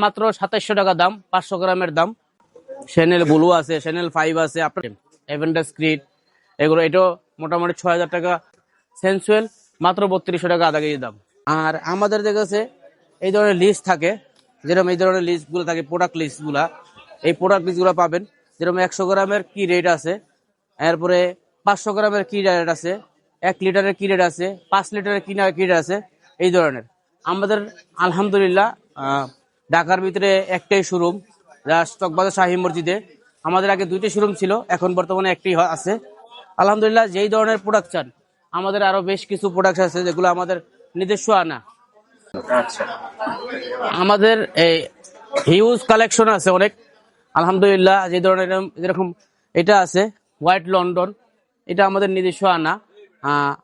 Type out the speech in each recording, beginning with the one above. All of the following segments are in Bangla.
মাত্র সাতাইশশো টাকা দাম, পাঁচশো গ্রামের দাম। চ্যানেল ব্লু আছে চ্যানেল ফাইভ আছে, আপনার এভেন্টাস ক্রিট এগুলো এটাও মোটামুটি ছয় হাজার টাকা। সেন্সুয়েল মাত্র বত্রিশশো টাকা আধা কেজি দাম। আর আমাদের কাছে এই ধরনের লিস্ট থাকে, যেরকম এই ধরনের লিস্টগুলো থাকে প্রোডাক্ট লিস্টগুলা এই প্রোডাক্ট লিস্টগুলো পাবেন। যেরকম একশো গ্রামের কি রেট আছে, এরপরে পাঁচশো গ্রামের কি রেট আছে, এক লিটারের কি রেট আছে, পাঁচ লিটারের কি রেট আছে, এই ধরনের। আমাদের আলহামদুলিল্লাহ ঢাকার ভিতরে একটাই শোরুম যা স্টকবাজার শাহী মসজিদে। আমাদের আগে দুইটি শোরুম ছিল এখন বর্তমানে একটি আছে। আলহামদুলিল্লাহ যেই ধরনের প্রোডাক্ট চান আমাদের আরও বেশ কিছু প্রোডাক্ট আছে যেগুলো আমাদের নিজস্ব আনা। আচ্ছা। আমাদের এই হিউজ কালেকশন আছে অনেক। আলহামদুলিল্লাহ যে ধরনের যেরকম এটা আছে হোয়াইট লন্ডন এটা আমাদের নিজস্ব আনা।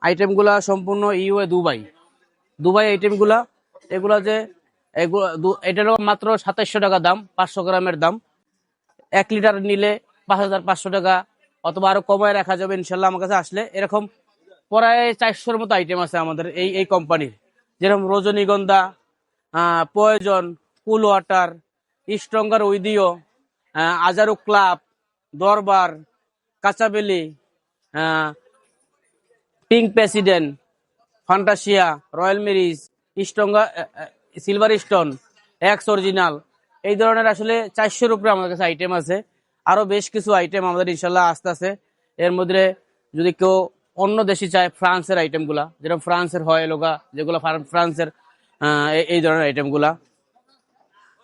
আইটেমগুলা সম্পূর্ণ ইউএ দুবাই দুবাই আইটেমগুলা এগুলা যে এটারও মাত্র সাতাইশশো টাকা দাম, পাঁচশো গ্রামের দাম। এক লিটার নিলে পাঁচ হাজার পাঁচশো টাকা, অথবা আরও কমায় রাখা যাবে ইনশাল্লাহ আমার কাছে আসলে। এরকম প্রায় চারশোর মতো আইটেম আছে আমাদের এই এই কোম্পানির যেরকম রজনীগন্ধা প্রয়োজন cool water stronger উইদিও Azzaro club দরবার কাঁচাবেলি pink president Fantasia royal marriage stronger silver stone X original এই ধরনের আসলে চারশোর উপরে আমাদের কাছে আইটেম আছে। আরও বেশ কিছু আইটেম আমাদের ইনশাল্লাহ আসতে আছে এর মধ্যে যদি কেউ অন্য দেশে চায় ফ্রান্সের আইটেমগুলা যেরকম ফ্রান্সের হয় লোকা যেগুলো ফ্রান্সের এই- ধরনের আইটেমগুলা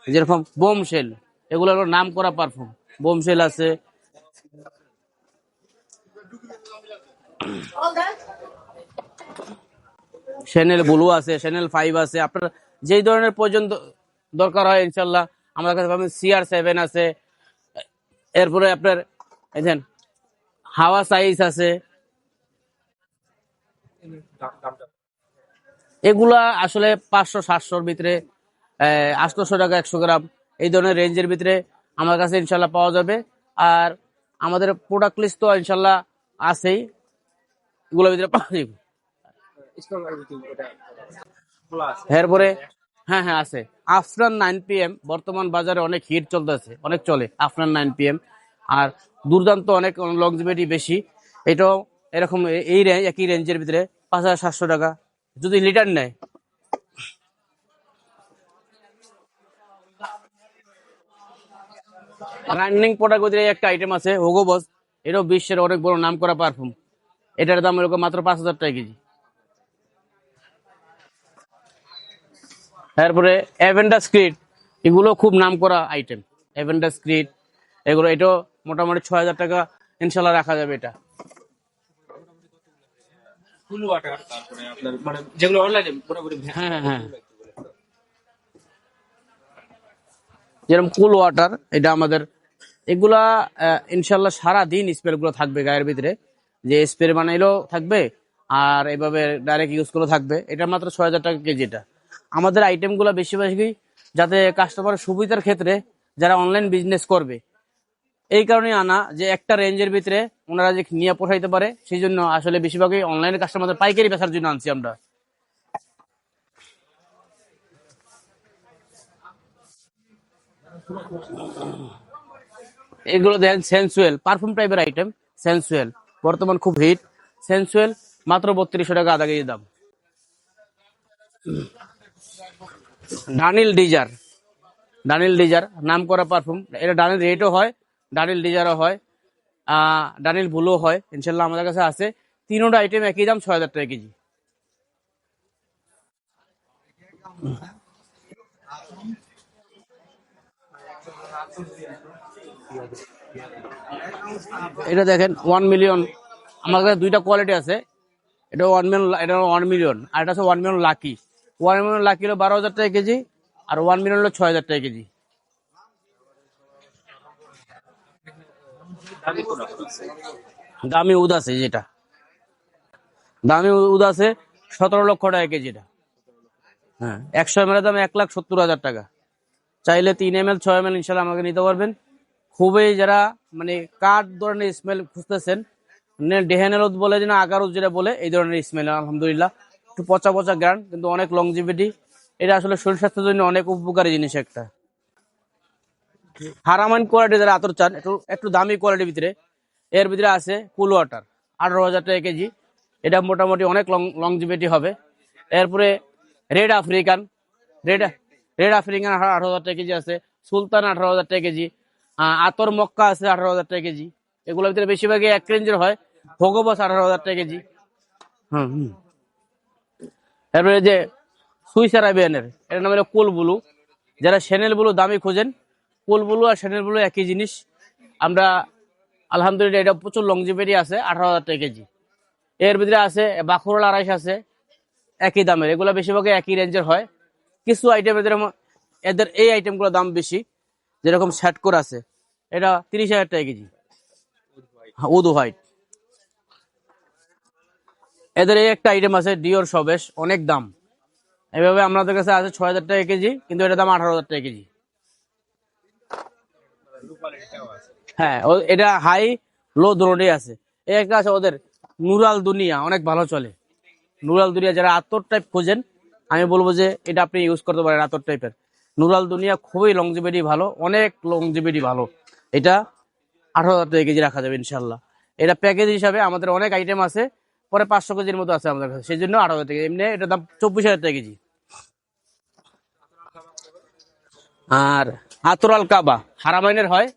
যেরকম বোমশেল এগুলো হলো নাম করা পারফিউম বোমশেল আছে। চ্যানেল ব্লু আছে চ্যানেল ফাইভ আছে। আপনার যেই ধরনের প্রয়োজন দরকার হয়, ইনশাল্লাহ। আমাদের কাছে পাবেন সিআর সেভেন আছে। এরপরে আপনার হাওয়া সাইজ আছে। এগুলা আসলে পাঁচশো, সাতশোর ভিতরে আটশোশো টাকা, একশো গ্রাম, এই ধরনের রেঞ্জের ভিতরে আমার কাছে ইনশাল্লাহ পাওয়া যাবে। আর আমাদের প্রোডাক্ট লিস্ট তো ইনশাল্লাহ আছেই। এগুলোর ভিতরে পাওয়া যাবে। এরপরে হ্যাঁ হ্যাঁ আছে। আফটার নাইন পি এম বর্তমান বাজারে অনেক হিট চলতেছে, অনেক চলে আফটার নাইন পি এম আর দুর্দান্ত অনেক লংজিভিটি বেশি। এটাও এরকম এই রেঞ্জ একই রেঞ্জের ভিতরে পাঁচ হাজার সাতশো টাকা। যদি লিটার নেয়। রানিং প্রোডাক্ট একটা আইটেম আছে হোগো বস এটাও বিশ্বের অনেক বড় নাম করা পারফিউম এটার দাম এরকম মাত্র পাঁচ হাজার টাকা কেজি। তারপরে অ্যাভেন্ডাস ক্রিট এগুলো খুব নাম করা আইটেম অ্যাভেন্ডাস ক্রিট এগুলো এটাও মোটামুটি ছয় হাজার টাকা ইনশাল্লাহ রাখা যাবে এটা। মানে যেগুলো অনলাইনে হ্যাঁ হ্যাঁ যেরকম কুল ওয়াটার এটা আমাদের এগুলা ইনশাল্লাহ সারা দিন স্প্রে গুলো থাকবে গায়ের ভিতরে। যে স্প্রে বানাইলেও থাকবে আর এভাবে ডাইরেক্ট ইউজ করে থাকবে। এটা মাত্র ছয় হাজার টাকা কেজি এটা। আমাদের আইটেমগুলো বেশিরভাগই যাতে কাস্টমারের সুবিধার ক্ষেত্রে যারা অনলাইন বিজনেস করবে। এই কারণে আনা যে একটা রেঞ্জের ভিতরে ওনারা যে নিয়ে পোষাইতে পারে, সেই জন্য আসলে বেশিরভাগই অনলাইনে কাস্টমারদের পাইকারি বেচার জন্য আনছি আমরা। এগুলো দেখেন সেন্সুয়েল পারফিউম টাইপের আইটেম সেন্সুয়েল বর্তমান খুব হিট সেন্সুয়েল মাত্র বত্রিশশো টাকা আধা কেজি দাম। ডানিল ডিজার ডানিল ডিজার নাম করা পারফিউম এটা ডানিল রেটও হয় ডানিল ডিজারও হয় ডানিল ব্লু হয়। ইনশাল্লাহ আমাদের কাছে আছে। তিনোটা আইটেম একই দাম, ছয় হাজার টাকা কেজি। এটা দেখেন ওয়ান মিলিয়ন আমার কাছে দুইটা কোয়ালিটি আছে। এটা ওয়ান মিলিয়ন এটা ওয়ান মিলিয়ন আর এটা হচ্ছে one million lucky one million lucky হলো বারো হাজার টাকা কেজি, আর ওয়ান মিলিয়ন হলো ছয় হাজার টাকা কেজি। দামি উদ আছে যেটা। দামি উদ আছে সতেরো লক্ষ টাকা কেজি এটা। হ্যাঁ একশো এম এর দাম এক লাখ সত্তর হাজার টাকা। চাইলে তিন এম এল ছয় এম এল ইনশাল্লাহ আমাকে নিতে পারবেন। খুবই যারা মানে কাঠ ধরনের স্মেল খুঁজতেছেন ডেহেনেল বলে যে না আগার যেটা বলে, এই ধরনের স্মেল আলহামদুলিল্লাহ। একটু পচা পচা গ্রান কিন্তু অনেক লংজিভিটি এটা আসলে শরীর স্বাস্থ্যের জন্য অনেক উপকারী জিনিস একটা। হারামান কোয়ালিটি যারা আতর চান একটু একটু দামি কোয়ালিটির ভিতরে এর ভিতরে আছে কুল ওয়াটার আঠারো হাজার টাকা কেজি। এটা মোটামুটি অনেক লং লংজিভিটি হবে। এরপরে red African red red African আঠারো হাজার টাকা কেজি আছে। সুলতান আঠারো হাজার টাকা কেজি। আতর মক্কা আছে আঠারো হাজার টাকা কেজি। এগুলোর ভিতরে বেশিরভাগই এক রেঞ্জের হয়। ভোগবাস আঠারো হাজার টাকা কেজি। হুম হুম। তারপরে যে সুইস আরাবিয়ানের এর নাম হলো কুল ব্লু। যারা শ্যানেল ব্লু দামি খোঁজেন কুল ব্লু আর শ্যানেল ব্লু একই জিনিস। আমরা আলহামদুলিল্লাহ এটা প্রচুর লংজিভিটি আছে আঠারো হাজার টাকা কেজি। এর ভিতরে আছে বাঁকুড়াল আড়াইশ আছে একই দামের। এগুলো বেশিরভাগ একই রেঞ্জের হয়। কিছু আইটেম এদের এদের এই আইটেমগুলোর দাম বেশি যেরকম শ্যাটকোর আছে। এটা তিরিশ হাজার টাকা কেজি। হ্যাঁ, উদু হোয়াইট এদের এই একটা আইটেম আছে ডিওর সবেশ অনেক দাম। এভাবে আমাদের কাছে আছে ছয় হাজার টাকা কেজি, কিন্তু এটার দাম আঠারো হাজার টাকা কেজি। হ্যাঁ এটা হাই লো দুটোই আছে। এই একটা আছে ওদের নুরাল দুনিয়া, অনেক ভালো চলে। নুরাল দুনিয়া, যারা আতর টাইপ খোঁজেন, আমি বলব যে এটা আপনি ইউজ করতে পারেন আতর টাইপের নুরাল দুনিয়া খুবই লংজিবিটি ভালো, অনেক লংজিবিটি ভালো। এটা আঠারো হাজার টাকা কেজি রাখা যাবে ইনশাল্লাহ এটা প্যাকেজ হিসাবে আমাদের অনেক আইটেম আছে। পরে পাঁচশো কেজির মতো আছে আমাদের কাছে। সেই জন্য আঠারো হাজার টাকা। এমনি এটার দাম চব্বিশ হাজার টাকা কেজি। আর আতরাল কাবা, হারামাইনের হয়।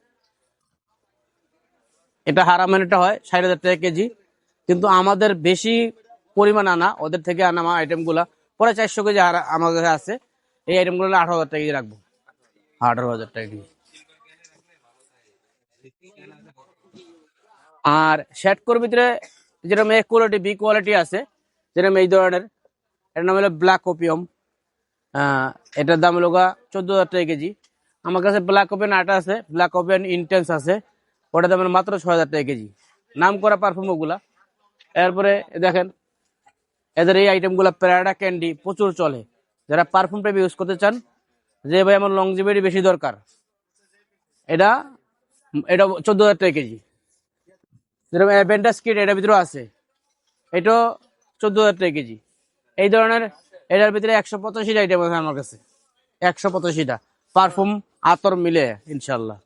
এটা হারামাইনেরটা হয়, ষাট হাজার টাকা কেজি। কিন্তু আমাদের বেশি পরিমাণ আনা, ওদের থেকে আনা আমার আইটেমগুলা পরে চারশো কেজি আমার কাছে আছে। এই আইটেমগুলো আঠারো হাজার টাকা কেজি রাখব। আঠারো হাজার টাকা কেজি। আর শ্যাটকোর ভিতরে যেরকম এ কোয়ালিটি বি কোয়ালিটি আছে, যেরকম এই ধরনের। এর নাম হলো ব্ল্যাক ওপিয়াম এটার দাম হলো চোদ্দ হাজার টাকা কেজি। আমার কাছে ব্ল্যাক ওপেন আটা আছে ব্ল্যাক ওপেন ইন্টেন্স আছে, ওটার দাম মাত্র ছ হাজার টাকা কেজি। নাম করা পারফিউম ওগুলা। এরপরে দেখেন, এদের এই আইটেমগুলো প্যারাডা ক্যান্ডি প্রচুর চলে। যারা পারফিউম টাইপ ইউজ করতে চান, যে ভাই আমার লংজিভিটি বেশি দরকার। এটা এটা চোদ্দ হাজার টাকা কেজি। যেরকম অ্যাভেন্টাস কিট, এটার ভিতরেও আছে। এটাও চোদ্দ হাজার টাকা কেজি। এই ধরনের, এটার ভিতরে একশো পঁচাশিটা আইটেম আছে আমার কাছে। একশো পঁচাশিটা। পারফিউম আতর মিলে ইনশাল্লাহ